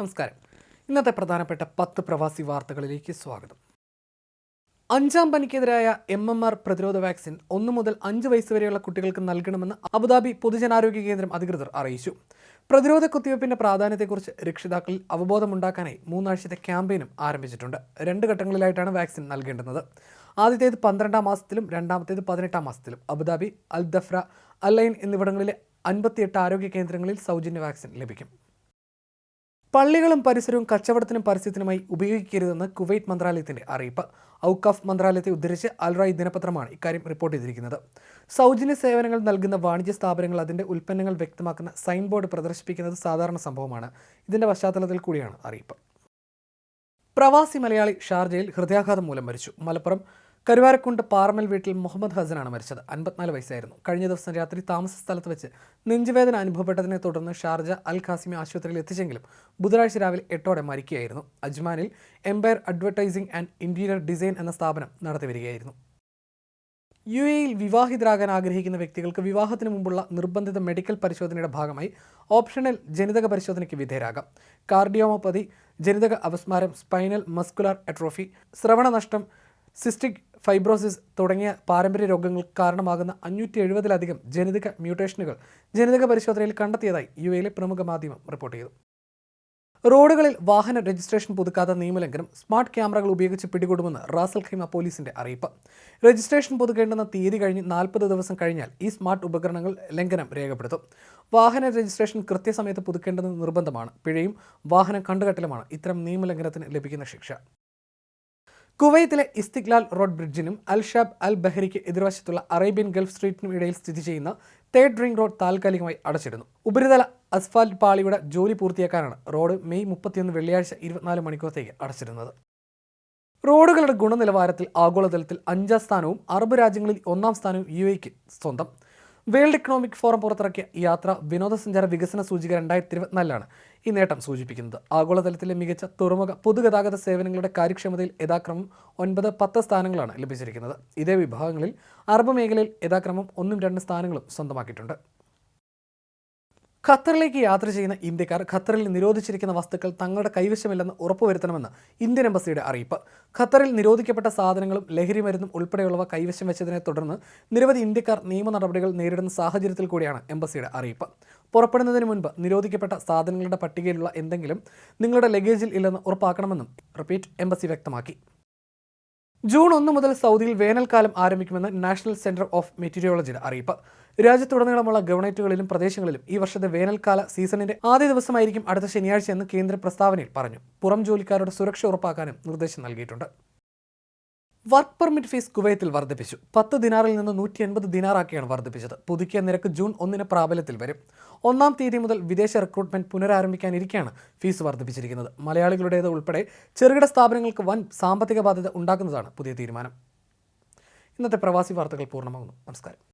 നമസ്കാരം. ഇന്നത്തെ പ്രധാനപ്പെട്ട പത്ത് പ്രവാസി വാർത്തകളിലേക്ക് സ്വാഗതം. അഞ്ചാം പനിക്കെതിരായ എം എം ആർ പ്രതിരോധ വാക്സിൻ ഒന്ന് മുതൽ അഞ്ച് വയസ്സ് വരെയുള്ള കുട്ടികൾക്ക് നൽകണമെന്ന് അബുദാബി പൊതുജനാരോഗ്യ കേന്ദ്രം അധികൃതർ അറിയിച്ചു. പ്രതിരോധ കുത്തിവയ്പ്പിന്റെ പ്രാധാന്യത്തെക്കുറിച്ച് രക്ഷിതാക്കളിൽ അവബോധമുണ്ടാക്കാനായി മൂന്നാഴ്ചത്തെ ക്യാമ്പയിനും ആരംഭിച്ചിട്ടുണ്ട്. രണ്ട് ഘട്ടങ്ങളിലായിട്ടാണ് വാക്സിൻ നൽകേണ്ടത് ആദ്യത്തേത് പന്ത്രണ്ടാം മാസത്തിലും രണ്ടാമത്തേത് പതിനെട്ടാം മാസത്തിലും. അബുദാബി അൽ ദഫ്ര അല്ലൈൻ എന്നിവിടങ്ങളിലെ അൻപത്തിയെട്ട് ആരോഗ്യ കേന്ദ്രങ്ങളിൽ സൗജന്യ വാക്സിൻ ലഭിക്കും. പള്ളികളും പരിസരവും കച്ചവടത്തിനും പരസ്യത്തിനുമായി ഉപയോഗിക്കരുതെന്ന് കുവൈറ്റ് മന്ത്രാലയത്തിന്റെ അറിയിപ്പ്. ഔക്കാഫ് മന്ത്രാലയത്തെ ഉദ്ധരിച്ച് അൽറായി ദിനപത്രമാണ് ഇക്കാര്യം റിപ്പോർട്ട് ചെയ്തിരിക്കുന്നത്. സൗജന്യ സേവനങ്ങൾ നൽകുന്ന വാണിജ്യ സ്ഥാപനങ്ങൾ അതിന്റെ ഉൽപ്പന്നങ്ങൾ വ്യക്തമാക്കുന്ന സൈൻ ബോർഡ് പ്രദർശിപ്പിക്കുന്നത് സാധാരണ സംഭവമാണ്. ഇതിന്റെ പശ്ചാത്തലത്തിൽ കൂടിയാണ് അറിയിപ്പ്. പ്രവാസി മലയാളി ഷാർജയിൽ ഹൃദയാഘാതം മൂലം മരിച്ചു. മലപ്പുറം കരുവാരക്കുണ്ട് പാറമൽ വീട്ടിൽ മുഹമ്മദ് ഹസനാണ് മരിച്ചത്. അൻപത്തിനാല് വയസ്സായിരുന്നു. കഴിഞ്ഞ ദിവസം രാത്രി താമസ സ്ഥലത്ത് വെച്ച് നെഞ്ചുവേദന അനുഭവപ്പെട്ടതിനെ തുടർന്ന് ഷാർജ അൽ ഖാസിമി ആശുപത്രിയിൽ എത്തിച്ചെങ്കിലും ബുധനാഴ്ച രാവിലെ എട്ടോടെ മരിക്കുകയായിരുന്നു. അജ്മാനിൽ Empire Advertising and Interior Design എന്ന സ്ഥാപനം നടത്തി വരികയായിരുന്നു. യു എയിൽ വിവാഹിതരാകാൻ ആഗ്രഹിക്കുന്ന വ്യക്തികൾക്ക് വിവാഹത്തിന് മുമ്പുള്ള നിർബന്ധിത മെഡിക്കൽ പരിശോധനയുടെ ഭാഗമായി ഓപ്ഷണൽ ജനിതക പരിശോധനയ്ക്ക് വിധേയരാകാം. കാർഡിയോമോപ്പതി ജനിതക അപസ്മാരം സ്പൈനൽ മസ്കുലാർ അട്രോഫി ശ്രവണനഷ്ടം സിസ്റ്റിക് ഫൈബ്രോസിസ് തുടങ്ങിയ പാരമ്പര്യ രോഗങ്ങൾക്ക് കാരണമാകുന്ന അഞ്ഞൂറ്റി എഴുപതിലധികം ജനിതക മ്യൂട്ടേഷനുകൾ ജനിതക പരിശോധനയിൽ കണ്ടെത്തിയതായി യു എയിലെ പ്രമുഖ മാധ്യമം റിപ്പോർട്ട് ചെയ്തു. റോഡുകളിൽ വാഹന രജിസ്ട്രേഷൻ പുതുക്കാത്ത നിയമലംഘനം സ്മാർട്ട് ക്യാമറകൾ ഉപയോഗിച്ച് പിടികൂടുമെന്ന് റാസൽ ഖൈമ പോലീസിന്റെ അറിയിപ്പ്. രജിസ്ട്രേഷൻ പുതുക്കേണ്ടുന്ന തീയതി കഴിഞ്ഞ് നാൽപ്പത് ദിവസം കഴിഞ്ഞാൽ ഈ സ്മാർട്ട് ഉപകരണങ്ങൾ ലംഘനം രേഖപ്പെടുത്തും. വാഹന രജിസ്ട്രേഷൻ കൃത്യസമയത്ത് പുതുക്കേണ്ടത് നിർബന്ധമാണ്. പിഴയും വാഹനം കണ്ടുകെട്ടലുമാണ് ഇത്തരം നിയമലംഘനത്തിന് ലഭിക്കുന്ന ശിക്ഷ. കുവൈത്തിലെ ഇസ്തിക്ലാൽ റോഡ് ബ്രിഡ്ജിനും അൽ ഷാബ് അൽ ബഹ്രിക്ക് എതിർവശത്തുള്ള അറേബ്യൻ ഗൾഫ് സ്ട്രീറ്റിനും ഇടയിൽ സ്ഥിതി ചെയ്യുന്ന തേർഡ് റിംഗ് റോഡ് താൽക്കാലികമായി അടച്ചിരുന്നു ഉപരിതല അസ്ഫാൽറ്റ് പാളിയുടെ ജോലി പൂർത്തിയാക്കാനാണ് റോഡ് മെയ് മുപ്പത്തിയൊന്ന് വെള്ളിയാഴ്ച ഇരുപത്തിനാല് മണിക്കൂറത്തേക്ക് അടച്ചിരുന്നത് റോഡുകളുടെ ഗുണനിലവാരത്തിൽ ആഗോളതലത്തിൽ അഞ്ചാം സ്ഥാനവും അറബ് രാജ്യങ്ങളിൽ ഒന്നാം സ്ഥാനവും യു സ്വന്തം. വേൾഡ് ഇക്കണോമിക് ഫോറം പുറത്തിറക്കിയ യാത്ര വിനോദസഞ്ചാര വികസന സൂചിക രണ്ടായിരത്തി ഇരുപത്തിനാലിലാണ് ഈ നേട്ടം സൂചിപ്പിക്കുന്നത്. ആഗോളതലത്തിലെ മികച്ച തുറമുഖ പൊതുഗതാഗത സേവനങ്ങളുടെ കാര്യക്ഷമതയിൽ യഥാക്രമം ഒൻപത് പത്ത് സ്ഥാനങ്ങളാണ് ലഭിച്ചിരിക്കുന്നത്. ഇതേ വിഭാഗങ്ങളിൽ അറബ് മേഖലയിൽ യഥാക്രമം ഒന്നും രണ്ട് സ്ഥാനങ്ങളും സ്വന്തമാക്കിയിട്ടുണ്ട്. ഖത്തറിലേക്ക് യാത്ര ചെയ്യുന്ന ഇന്ത്യക്കാർ ഖത്തറിൽ നിരോധിച്ചിരിക്കുന്ന വസ്തുക്കൾ തങ്ങളുടെ കൈവശമില്ലെന്ന് ഉറപ്പുവരുത്തണമെന്ന് ഇന്ത്യൻ എംബസിയുടെ അറിയിപ്പ്. ഖത്തറിൽ നിരോധിക്കപ്പെട്ട സാധനങ്ങളും ലഹരി മരുന്നും ഉൾപ്പെടെയുള്ളവ കൈവശം വെച്ചതിനെ തുടർന്ന് നിരവധി ഇന്ത്യക്കാർ നിയമ നടപടികൾ നേരിടുന്ന സാഹചര്യത്തിൽ കൂടിയാണ് എംബസിയുടെ അറിയിപ്പ്. പുറപ്പെടുന്നതിന് മുൻപ് നിരോധിക്കപ്പെട്ട സാധനങ്ങളുടെ പട്ടികയിലുള്ള എന്തെങ്കിലും നിങ്ങളുടെ ലഗേജിൽ ഇല്ലെന്ന് ഉറപ്പാക്കണമെന്നും റിപ്പീറ്റ് എംബസി വ്യക്തമാക്കി. ജൂൺ ഒന്ന് മുതൽ സൗദിയിൽ വേനൽക്കാലം ആരംഭിക്കുമെന്ന് നാഷണൽ സെന്റർ ഓഫ് മെറ്റീരിയോളജിയുടെ അറിയിപ്പ്. രാജ്യത്തുടനീളമുള്ള ഗവൺമെന്റുകളിലും പ്രദേശങ്ങളിലും ഈ വർഷത്തെ വേനൽക്കാല സീസണിന്റെ ആദ്യ ദിവസമായിരിക്കും അടുത്ത ശനിയാഴ്ചയെന്ന് കേന്ദ്ര പ്രസ്താവനയിൽ പറഞ്ഞു. പുറം ജോലിക്കാരുടെ സുരക്ഷ ഉറപ്പാക്കാനും നിർദ്ദേശം നൽകിയിട്ടുണ്ട്. വർക്ക് പെർമിറ്റ് ഫീസ് കുവൈത്തിൽ വർദ്ധിപ്പിച്ചു. പത്ത് ദിനാറിൽ നിന്ന് നൂറ്റി എൺപത് ദിനാറാക്കിയാണ് വർദ്ധിപ്പിച്ചത്. പുതുക്കിയ നിരക്ക് ജൂൺ ഒന്നിന് പ്രാബല്യത്തിൽ വരും. ഒന്നാം തീയതി മുതൽ വിദേശ റിക്രൂട്ട്മെന്റ് പുനരാരംഭിക്കാനിരിക്കെയാണ് ഫീസ് വർദ്ധിപ്പിച്ചിരിക്കുന്നത്. മലയാളികളുടേത് ഉൾപ്പെടെ ചെറുകിട സ്ഥാപനങ്ങൾക്ക് വൻ സാമ്പത്തിക ബാധ്യത ഉണ്ടാക്കുന്നതാണ് പുതിയ തീരുമാനം. ഇന്നത്തെ പ്രവാസി വാർത്തകൾ പൂർണമാകുന്നു. നമസ്കാരം.